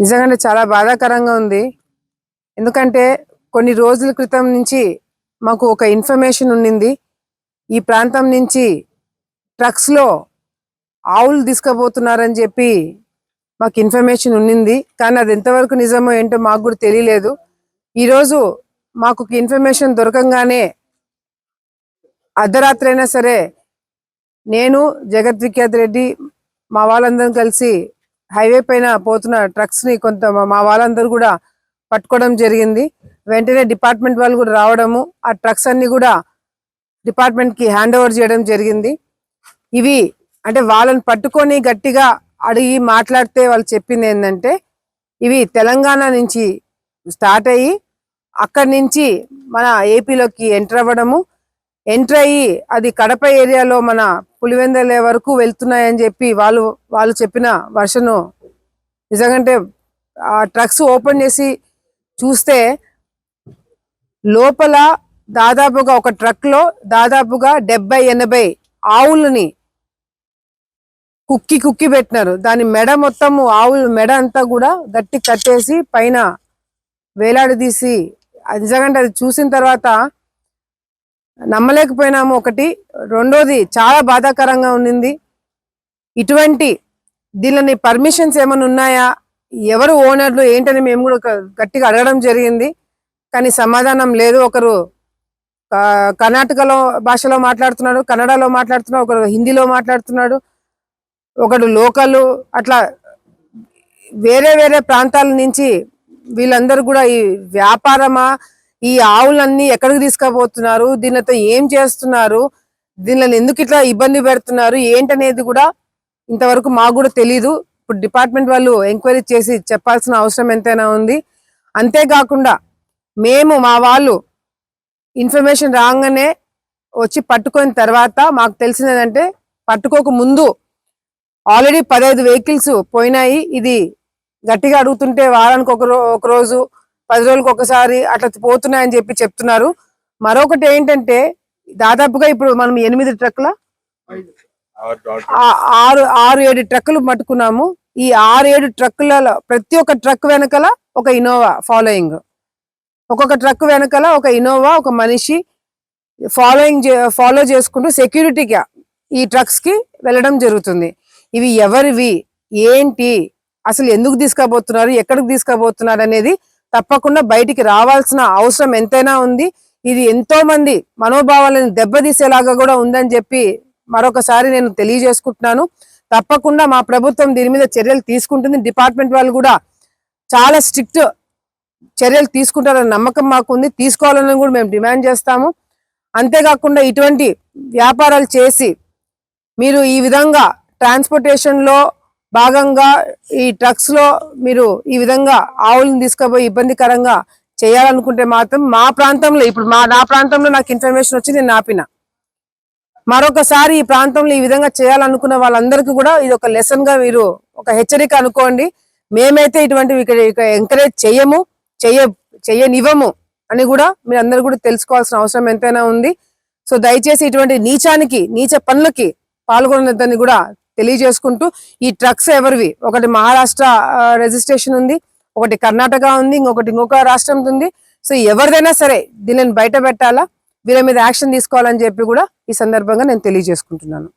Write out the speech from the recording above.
నిజంగానే చాలా బాధాకరంగా ఉంది. ఎందుకంటే కొన్ని రోజుల క్రితం నుంచి మాకు ఒక ఇన్ఫర్మేషన్ ఉండింది. ఈ ప్రాంతం నుంచి ట్రక్స్లో ఆవులు తీసుకుపోతున్నారని చెప్పి మాకు ఇన్ఫర్మేషన్ ఉండింది. కానీ అది ఎంతవరకు నిజమో ఏంటో మాకు కూడా తెలియలేదు. ఈరోజు మాకు ఇన్ఫర్మేషన్ దొరకంగానే అర్ధరాత్రి అయినా సరే నేను జగత్ విఖ్యాత్ రెడ్డి మా వాళ్ళందరం కలిసి హైవే పైన పోతున్న ట్రక్స్ని కొంత మా- వాళ్ళందరూ కూడా పట్టుకోవడం జరిగింది. వెంటనే డిపార్ట్మెంట్ వాళ్ళు కూడా రావడము ఆ ట్రక్స్ అన్ని కూడా డిపార్ట్మెంట్కి హ్యాండ్ ఓవర్ చేయడం జరిగింది. ఇవి అంటే వాళ్ళని పట్టుకొని గట్టిగా అడిగి మాట్లాడితే వాళ్ళు చెప్పింది ఏంటంటే ఇవి తెలంగాణ నుంచి స్టార్ట్ అయ్యి అక్కడి నుంచి మన ఏపీలోకి ఎంటర్ అవ్వడము ఎంటర్ అయ్యి అది కడప ఏరియాలో మన పులివెందల వరకు వెళ్తున్నాయని చెప్పి వాళ్ళు వాళ్ళు చెప్పిన వర్షను నిజంగంటే ఆ ట్రక్స్ ఓపెన్ చేసి చూస్తే లోపల దాదాపుగా ఒక ట్రక్లో దాదాపుగా డెబ్బై ఎనభై ఆవులని కుక్కి కుక్కి పెట్టినారు. దాని మెడ మొత్తము ఆవుల మెడ అంతా కూడా గట్టి కట్టేసి పైన వేలాడదీసి అది నిజంగా అది చూసిన తర్వాత నమ్మలేకపోయినాము. ఒకటి. రెండోది చాలా బాధాకరంగా ఉండింది. ఇటువంటి దీనిని పర్మిషన్స్ ఏమైనా ఉన్నాయా? ఎవరు ఓనర్లు ఏంటని మేము కూడా గట్టిగా అడగడం జరిగింది. కానీ సమాధానం లేదు. ఒకరు కర్ణాటకలో భాషలో మాట్లాడుతున్నాడు కన్నడలో మాట్లాడుతున్నాడు ఒకరు హిందీలో మాట్లాడుతున్నాడు ఒకడు లోకల్ అట్లా వేరే వేరే ప్రాంతాల నుంచి వీళ్ళందరూ కూడా ఈ వ్యాపారమా ఈ ఆవులన్నీ ఎక్కడికి తీసుకుపోతున్నారు? దీనితో ఏం చేస్తున్నారు? దీనిని ఎందుకు ఇట్లా ఇబ్బంది పెడుతున్నారు? ఏంటనేది కూడా ఇంతవరకు మాకు కూడా తెలీదు. ఇప్పుడు డిపార్ట్మెంట్ వాళ్ళు ఎంక్వైరీ చేసి చెప్పాల్సిన అవసరం ఎంతైనా ఉంది. అంతేకాకుండా మేము మా వాళ్ళు ఇన్ఫర్మేషన్ రాగానే వచ్చి పట్టుకున్న తర్వాత మాకు తెలిసినదంటే పట్టుకోక ముందు ఆల్రెడీ పదహైదు వెహికల్స్ పోయినాయి. ఇది గట్టిగా అడుగుతుంటే వారానికి ఒక ఒక రోజు పది రోజులకు ఒకసారి అట్లా పోతున్నాయని చెప్పి చెప్తున్నారు. మరొకటి ఏంటంటే దాదాపుగా ఇప్పుడు మనం ఎనిమిది ట్రక్ల ఆ- ఆరు ఆరు ఏడు ట్రక్కులు పట్టుకున్నాము. ఈ ఆరు ఏడు ట్రక్కులలో ప్రతి ఒక్క ట్రక్ వెనకాల ఒక ఇన్నోవా ఫాలోయింగ్. ఒక్కొక్క ట్రక్ వెనకాల ఒక ఇన్నోవా ఒక మనిషి ఫాలోయింగ్ ఫాలో చేసుకుంటూ సెక్యూరిటీగా ఈ ట్రక్స్కి వెళ్ళడం జరుగుతుంది. ఇవి ఎవరివి? ఏంటి? అసలు ఎందుకు తీసుకుపోతున్నారు ఎక్కడికి తీసుకుపోతున్నారు అనేది తప్పకుండా బయటికి రావాల్సిన అవసరం ఎంతైనా ఉంది. ఇది ఎంతో మంది మనోభావాలను దెబ్బతీసేలాగా కూడా ఉందని చెప్పి మరొకసారి నేను తెలియజేసుకుంటున్నాను. తప్పకుండా మా ప్రభుత్వం దీని మీద చర్యలు తీసుకుంటుంది. డిపార్ట్మెంట్ వాళ్ళు కూడా చాలా స్ట్రిక్ట్ చర్యలు తీసుకుంటారన్న నమ్మకం మాకు ఉంది తీసుకోవాలని కూడా మేము డిమాండ్ చేస్తాము. అంతేకాకుండా ఇటువంటి వ్యాపారాలు చేసి మీరు ఈ విధంగా ట్రాన్స్పోర్టేషన్లో భాగంగా ఈ ట్రక్స్లో మీరు ఈ విధంగా ఆవులను తీసుకుపోయి ఇబ్బందికరంగా చేయాలనుకుంటే మాత్రం మా ప్రాంతంలో ఇప్పుడు మా నా ప్రాంతంలో నాకు ఇన్ఫర్మేషన్ వచ్చి నేను ఆపిన. మరొకసారి ఈ ప్రాంతంలో ఈ విధంగా చేయాలనుకున్న వాళ్ళందరికీ కూడా ఇది ఒక లెసన్గా మీరు ఒక హెచ్చరిక అనుకోండి. మేమైతే ఇటువంటివి ఇక్కడ ఎంకరేజ్ చేయము చెయ్య చెయ్యనివ్వము అని కూడా మీరు అందరు కూడా తెలుసుకోవాల్సిన అవసరం ఎంతైనా ఉంది. సో దయచేసి ఇటువంటి నీచానికి నీచ పనులకి పాల్గొనద్దని కూడా తెలియజేసుకుంటూ ఈ ట్రక్స్ ఎవరివి? ఒకటి మహారాష్ట్ర రిజిస్ట్రేషన్ ఉంది ఒకటి కర్ణాటక ఉంది ఇంకొకటి ఇంకొక రాష్ట్రం ఉంది. సో ఎవరిదైనా సరే దీనిని బయట పెట్టాలా? వీళ్ళ మీద యాక్షన్ తీసుకోవాలని చెప్పి కూడా ఈ సందర్భంగా నేను తెలియజేసుకుంటున్నాను.